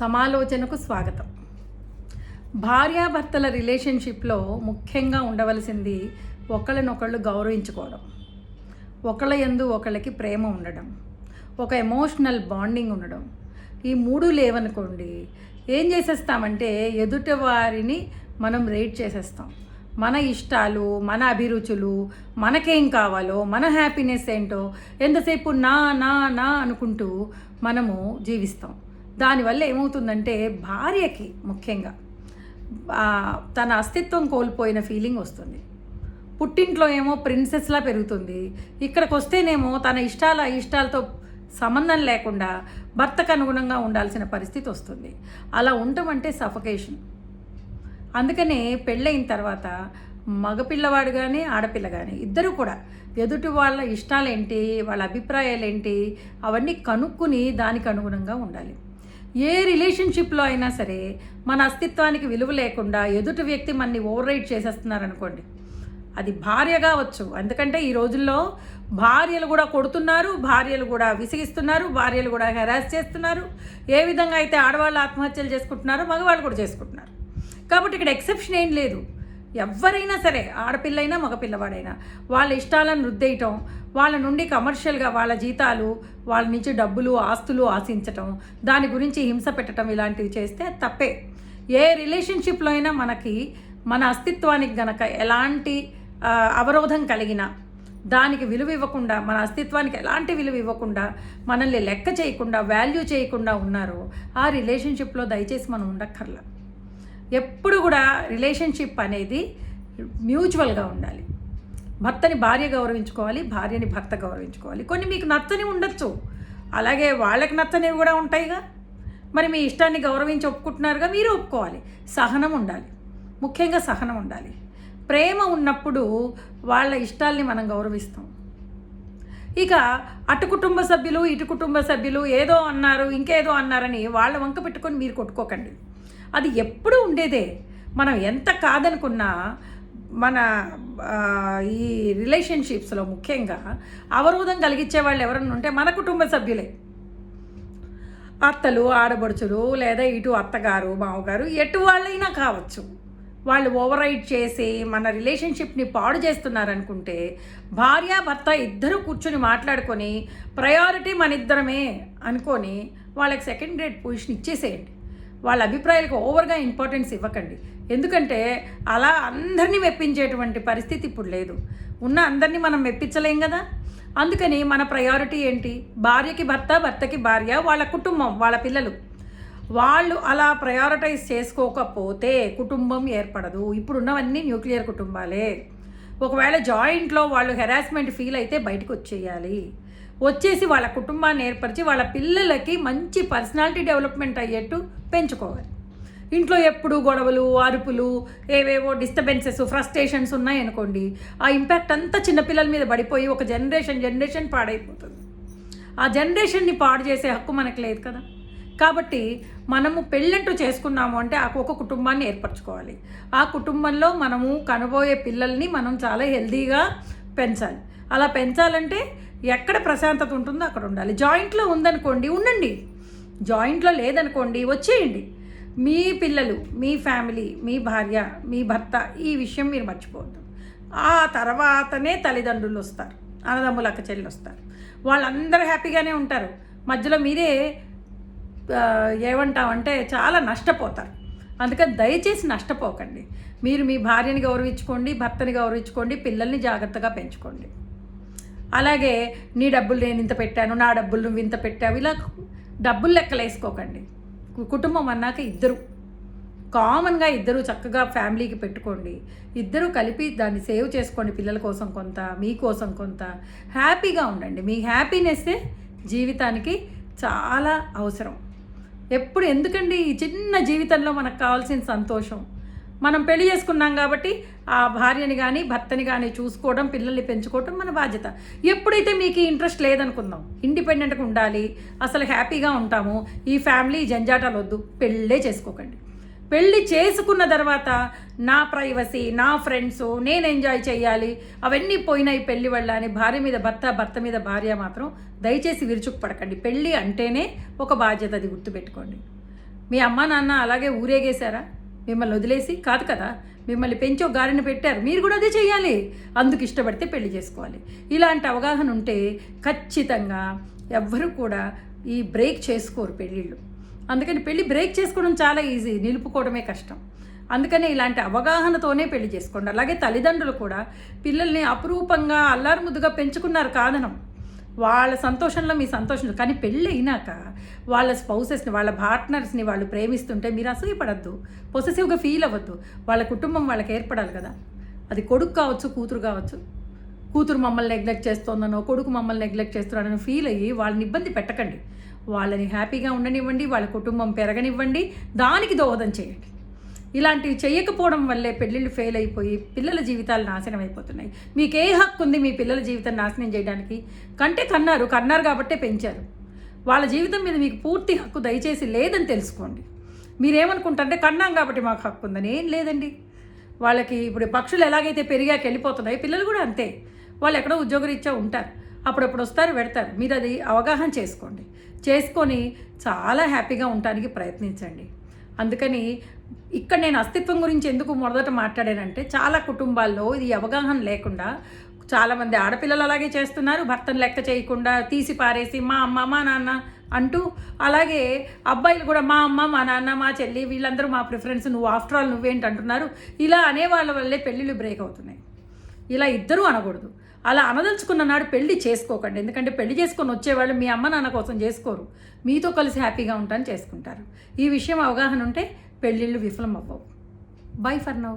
సమాలోచనకు స్వాగతం. భార్యాభర్తల రిలేషన్షిప్లో ముఖ్యంగా ఉండవలసింది ఒకళ్ళనొకళ్ళు గౌరవించుకోవడం. ఒకళ్ళ యందు ఒకళ్ళకి ప్రేమ ఉండడం. ఒక ఎమోషనల్ బాండింగ్ ఉండడం. ఈ మూడు లేవనుకోండి ఏం చేసేస్తామంటే ఎదుటి వారిని మనం రేట్ చేసేస్తాం. మన ఇష్టాలు మన అభిరుచులు మనకేం కావాలో మన హ్యాపీనెస్ ఏంటో ఎంతసేపు నా నా నా అనుకుంటూ మనము జీవిస్తాం. దానివల్ల ఏమవుతుందంటే భార్యకి ముఖ్యంగా తన అస్తిత్వం కోల్పోయిన ఫీలింగ్ వస్తుంది. పుట్టింట్లో ఏమో ప్రిన్సెస్లా పెరుగుతుంది. ఇక్కడికి వస్తేనేమో తన ఇష్టాల ఇష్టాలతో సంబంధం లేకుండా భర్తకు అనుగుణంగా ఉండాల్సిన పరిస్థితి వస్తుంది. అలా ఉండటం సఫకేషన్. అందుకనే పెళ్ళయిన తర్వాత మగపిల్లవాడు కానీ ఆడపిల్ల కానీ ఇద్దరు కూడా ఎదుటి వాళ్ళ ఇష్టాలేంటి వాళ్ళ అభిప్రాయాలు ఏంటి అవన్నీ కనుక్కుని దానికి అనుగుణంగా ఉండాలి. ఏ రిలేషన్షిప్లో అయినా సరే మన అస్తిత్వానికి విలువ లేకుండా ఎదుటి వ్యక్తి మనని ఓవర్ రైడ్ చేసేస్తున్నారనుకోండి. అది భార్య కావచ్చు ఎందుకంటే ఈ రోజుల్లో భార్యలు కూడా కొడుతున్నారు భార్యలు కూడా విసిగిస్తున్నారు భార్యలు కూడా హెరాస్ చేస్తున్నారు. ఏ విధంగా అయితే ఆడవాళ్ళు ఆత్మహత్యలు చేసుకుంటున్నారో మగవాళ్ళు కూడా చేసుకుంటున్నారు. కాబట్టి ఇక్కడ ఎక్సెప్షన్ ఏం లేదు. ఎవరైనా సరే ఆడపిల్లైనా మగపిల్లవాడైనా వాళ్ళ ఇష్టాలను రుద్దేయటం వాళ్ళ నుండి కమర్షియల్గా వాళ్ళ జీతాలు వాళ్ళ నుంచి డబ్బులు ఆస్తులు ఆశించటం దాని గురించి హింస పెట్టడం ఇలాంటివి చేస్తే తప్పే. ఏ రిలేషన్షిప్లో అయినా మనకి మన అస్తిత్వానికి గనక ఎలాంటి అవరోధం కలిగినా దానికి విలువ ఇవ్వకుండా మన అస్తిత్వానికి ఎలాంటి విలువ ఇవ్వకుండా మనల్ని లెక్క చేయకుండా వాల్యూ చేయకుండా ఉన్నారో ఆ రిలేషన్షిప్లో దయచేసి మనం ఉండక్కర్లా. ఎప్పుడు కూడా రిలేషన్షిప్ అనేది మ్యూచువల్గా ఉండాలి. భర్తని భార్య గౌరవించుకోవాలి భార్యని భర్త గౌరవించుకోవాలి. కొన్ని మీకు నచ్చని ఉండొచ్చు. అలాగే వాళ్ళకి నచ్చనివి కూడా ఉంటాయిగా. మరి మీ ఇష్టాన్ని గౌరవించి ఒప్పుకుంటున్నారుగా మీరు ఒప్పుకోవాలి. సహనం ఉండాలి. ముఖ్యంగా సహనం ఉండాలి. ప్రేమ ఉన్నప్పుడు వాళ్ళ ఇష్టాల్ని మనం గౌరవిస్తాం. ఇక అటు కుటుంబ సభ్యులు ఇటు కుటుంబ సభ్యులు ఏదో అన్నారు ఇంకేదో అన్నారని వాళ్ళ వంక పెట్టుకొని మీరు కొట్టుకోకండి. అది ఎప్పుడూ ఉండేదే. మనం ఎంత కాదనుకున్నా మన ఈ రిలేషన్షిప్స్లో ముఖ్యంగా అవరోధం కలిగించే వాళ్ళు ఎవరన్నా ఉంటే మన కుటుంబ సభ్యులే. అత్తలు ఆడబడుచులు లేదా ఇటు అత్తగారు మామగారు ఎటు వాళ్ళైనా కావచ్చు. వాళ్ళు ఓవర్ రైడ్ చేసి మన రిలేషన్షిప్ని పాడు చేస్తున్నారనుకుంటే భార్య భర్త ఇద్దరు కూర్చొని మాట్లాడుకొని ప్రయారిటీ మన ఇద్దరమే అనుకొని వాళ్ళకి సెకండ్ గ్రేడ్ పొజిషన్ ఇచ్చేసేయండి. వాళ్ళ అభిప్రాయాలకు ఓవర్గా ఇంపార్టెన్స్ ఇవ్వకండి. ఎందుకంటే అలా అందరినీ మెప్పించేటువంటి పరిస్థితి ఇప్పుడు లేదు. ఉన్న అందరినీ మనం మెప్పించలేం కదా? అందుకని మన ప్రయారిటీ ఏంటి? భార్యకి భర్త భర్తకి భార్య వాళ్ళ కుటుంబం వాళ్ళ పిల్లలు. వాళ్ళు అలా ప్రయారిటైజ్ చేసుకోకపోతే కుటుంబం ఏర్పడదు. ఇప్పుడున్నవన్నీ న్యూక్లియర్ కుటుంబాలే. ఒకవేళ జాయింట్లో వాళ్ళు హెరాస్మెంట్ ఫీల్ అయితే బయటకు వచ్చేయాలి. వచ్చేసి వాళ్ళ కుటుంబాన్ని ఏర్పరిచి వాళ్ళ పిల్లలకి మంచి పర్సనాలిటీ డెవలప్మెంట్ అయ్యేట్టు పెంచుకోవాలి. ఇంట్లో ఎప్పుడు గొడవలు అరుపులు ఏవేవో డిస్టర్బెన్సెస్ ఫ్రస్ట్రేషన్స్ ఉన్నాయనుకోండి ఆ ఇంపాక్ట్ అంతా చిన్నపిల్లల మీద పడిపోయి ఒక జనరేషన్ జనరేషన్ పాడైపోతుంది. ఆ జనరేషన్ని పాడు చేసే హక్కు మనకు లేదు కదా. కాబట్టి మనము పెళ్ళంటూ చేసుకున్నాము అంటే ఆ ఒక కుటుంబాన్ని ఏర్పరచుకోవాలి. ఆ కుటుంబంలో మనము కనబోయే పిల్లల్ని మనం చాలా హెల్తీగా పెంచాలి. అలా పెంచాలంటే ఎక్కడ ప్రశాంతత ఉంటుందో అక్కడ ఉండాలి. జాయింట్లో ఉందనుకోండి ఉండండి. జాయింట్లో లేదనుకోండి వచ్చేయండి. మీ పిల్లలు మీ ఫ్యామిలీ మీ భార్య మీ భర్త ఈ విషయం మీరు మర్చిపోవద్దు. ఆ తర్వాతనే తల్లిదండ్రులు వస్తారు అన్నదమ్ములు అక్క చెల్లెలు వస్తారు. వాళ్ళందరూ హ్యాపీగానే ఉంటారు. మధ్యలో మీరే ఏమంటామంటే చాలా నష్టపోతారు. అందుకని దయచేసి నష్టపోకండి. మీరు మీ భార్యని గౌరవించుకోండి భర్తని గౌరవించుకోండి పిల్లల్ని జాగ్రత్తగా పెంచుకోండి. అలాగే నీ డబ్బులు నేను ఇంత పెట్టాను నా డబ్బులు నువ్వు ఇంత పెట్టావు. ఇలా డబ్బులు లెక్కలేసుకోకండి కుటుంబం అన్నాక ఇద్దరు. కామన్గా ఇద్దరు చక్కగా ఫ్యామిలీకి పెట్టుకోండి. ఇద్దరు కలిపి దాన్ని సేవ్ చేసుకోండి పిల్లల కోసం కొంత మీకోసం కొంత. హ్యాపీగా ఉండండి. మీ హ్యాపీనెస్సే జీవితానికి చాలా అవసరం. ఎప్పుడు ఎందుకండి ఈ చిన్న జీవితంలో మనకు కావాల్సిన సంతోషం? మనం పెళ్ళి చేసుకున్నాం కాబట్టి ఆ భార్యని కానీ భర్తని కానీ చూసుకోవడం పిల్లల్ని పెంచుకోవడం మన బాధ్యత. ఎప్పుడైతే మీకు ఇంట్రెస్ట్ లేదనుకుందాం ఇండిపెండెంట్గా ఉండాలి అసలు హ్యాపీగా ఉంటాము ఈ ఫ్యామిలీ జంజాటాలు వద్దు పెళ్ళే చేసుకోకండి. పెళ్ళి చేసుకున్న తర్వాత నా ప్రైవసీ నా ఫ్రెండ్స్ నేను ఎంజాయ్ చేయాలి అవన్నీ పోయినాయి పెళ్ళి వల్ల అని భార్య మీద భర్త భర్త మీద భార్య మాత్రం దయచేసి విరుచుకు పడకండి. పెళ్ళి అంటేనే ఒక బాధ్యత అది గుర్తుపెట్టుకోండి. మీ అమ్మ నాన్న అలాగే ఊరేగేశారా? మిమ్మల్ని వదిలేసి? కాదు కదా. మిమ్మల్ని పెంచో ఒక గారిని పెట్టారు. మీరు కూడా అదే చేయాలి అందుకు ఇష్టపడితే పెళ్ళి చేసుకోవాలి. ఇలాంటి అవగాహన ఉంటే ఖచ్చితంగా ఎవ్వరూ కూడా ఈ బ్రేక్ చేసుకోరు పెళ్ళిళ్ళు. అందుకని పెళ్ళి బ్రేక్ చేసుకోవడం చాలా ఈజీ. నిలుపుకోవడమే కష్టం. అందుకనే ఇలాంటి అవగాహనతోనే పెళ్ళి చేసుకోండి. అలాగే తల్లిదండ్రులు కూడా పిల్లల్ని అపురూపంగా అల్లారుముద్దుగా పెంచుకున్నారు కాదనం. వాళ్ళ సంతోషంలో మీ సంతోషం కానీ పెళ్ళి అయినాక వాళ్ళ స్పౌసెస్ని వాళ్ళ పార్ట్నర్స్ని వాళ్ళు ప్రేమిస్తుంటే మీరు అసూయపడద్దు పొసెసివ్గా ఫీల్ అవ్వద్దు. వాళ్ళ కుటుంబం వాళ్ళకి ఏర్పడాలి కదా. అది కొడుకు కావచ్చు కూతురు కావచ్చు. కూతురు మమ్మల్ని నెగ్లెక్ట్ చేస్తోందనో కొడుకు మమ్మల్ని నెగ్లెక్ట్ చేస్తున్నాడనో ఫీల్ అయ్యి వాళ్ళని ఇబ్బంది పెట్టకండి. వాళ్ళని హ్యాపీగా ఉండనివ్వండి వాళ్ళ కుటుంబం పెరగనివ్వండి దానికి దోహదం చేయండి. ఇలాంటివి చేయకపోవడం వల్లే పెళ్ళిళ్ళు ఫెయిల్ అయిపోయి పిల్లల జీవితాలు నాశనం అయిపోతున్నాయి. మీకు ఏ హక్కు ఉంది మీ పిల్లల జీవితం నాశనం చేయడానికి? కంటే కన్నారు కన్నారు కాబట్టే పెంచారు. వాళ్ళ జీవితం మీద మీకు పూర్తి హక్కు దయచేసి లేదని తెలుసుకోండి. మీరేమనుకుంటారంటే కన్నాం కాబట్టి మాకు హక్కు ఉందని ఏం లేదండి. వాళ్ళకి ఇప్పుడు పక్షులు ఎలాగైతే పెరిగాక వెళ్ళిపోతున్నాయి పిల్లలు కూడా అంతే. వాళ్ళు ఎక్కడో ఉద్యోగరీత్యా ఉంటారు. అప్పుడప్పుడు వస్తారు పెడతారు. మీరు అది అవగాహన చేసుకోండి. చేసుకొని చాలా హ్యాపీగా ఉండటానికి ప్రయత్నించండి. అందుకని ఇక్కడ నేను అస్తిత్వం గురించి ఎందుకు మొదట మాట్లాడానంటే చాలా కుటుంబాల్లో ఇది అవగాహన లేకుండా చాలామంది ఆడపిల్లలు అలాగే చేస్తున్నారు భర్తను లెక్క చేయకుండా తీసి పారేసి మా అమ్మ మా నాన్న అంటూ అలాగే అబ్బాయిలు కూడా మా అమ్మ మా నాన్న మా చెల్లి వీళ్ళందరూ మా ప్రిఫరెన్స్ నువ్వు ఆఫ్టర్ ఆల్ నువ్వేంటి అంటున్నారు. ఇలా అనే వాళ్ళ వల్లే పెళ్ళిళ్ళు బ్రేక్ అవుతున్నాయి. ఇలా ఇద్దరూ అనకూడదు. అలా అనదలుచుకున్న నాడు పెళ్ళి చేసుకోకండి. ఎందుకంటే పెళ్ళి చేసుకొని వచ్చేవాళ్ళు మీ అమ్మ నాన్న కోసం చేసుకోరు. మీతో కలిసి హ్యాపీగా ఉంటాను చేసుకుంటారు. ఈ విషయం అవగాహన ఉంటే పెళ్ళిళ్ళు విఫలం అవ్వవు బై ఫర్ నౌ